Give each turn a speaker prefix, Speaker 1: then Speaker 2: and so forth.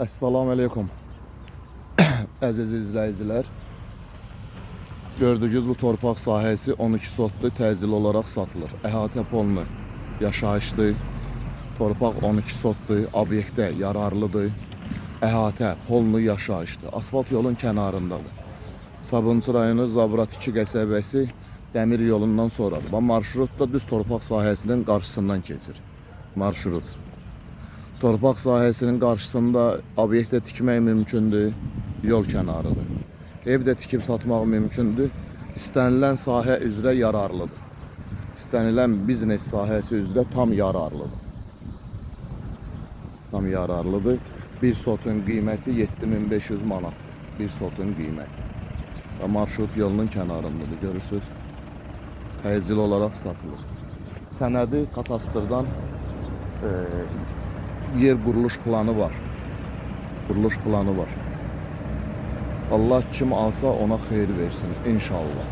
Speaker 1: Esselamu Aleyküm. Əziz izləyicilər. Gördüyünüz bu torpaq sahəsi 12 sotlu təcil olaraq satılır. Əhatə polunu yaşayışlı. Torpaq 12 sotlu, obyektə yararlıdır. Əhatə polunu yaşayışlı. Asfalt yolun kənarındadır. Sabunçu rayonu Zabrat 2 qəsəbəsi dəmir yolundan sonradır. Bu marşrut da düz torpaq sahəsinin qarşısından keçir. Marşrut. Torpaq sahəsinin qarşısında obyektə tikmək mümkündür, yol kənarıdır. Ev də tikib satmaq mümkündür. İstənilən sahə üzrə yararlıdır. İstənilən biznes sahəsi üzrə tam yararlıdır. Tam yararlıdır. Bir sotun qiyməti 7500 manat. Bir sotun qiyməti. Və marşrut yolunun kənarındadır, görürsüz. Təcil olaraq satılır. Sənədi katastrdan eee yer quruluş planı var. Quruluş planı var. Allah kim alsa ona xeyir versin inşallah.